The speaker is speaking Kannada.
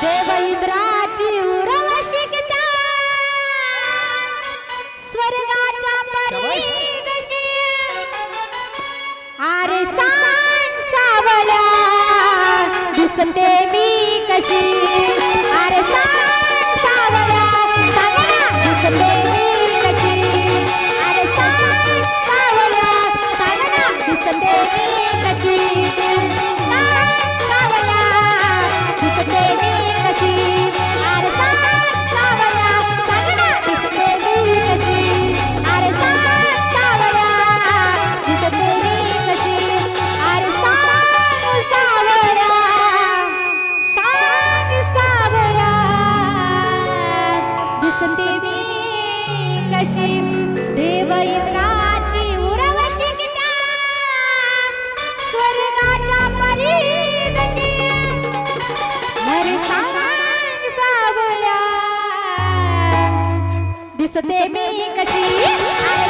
Deva e सते में कशी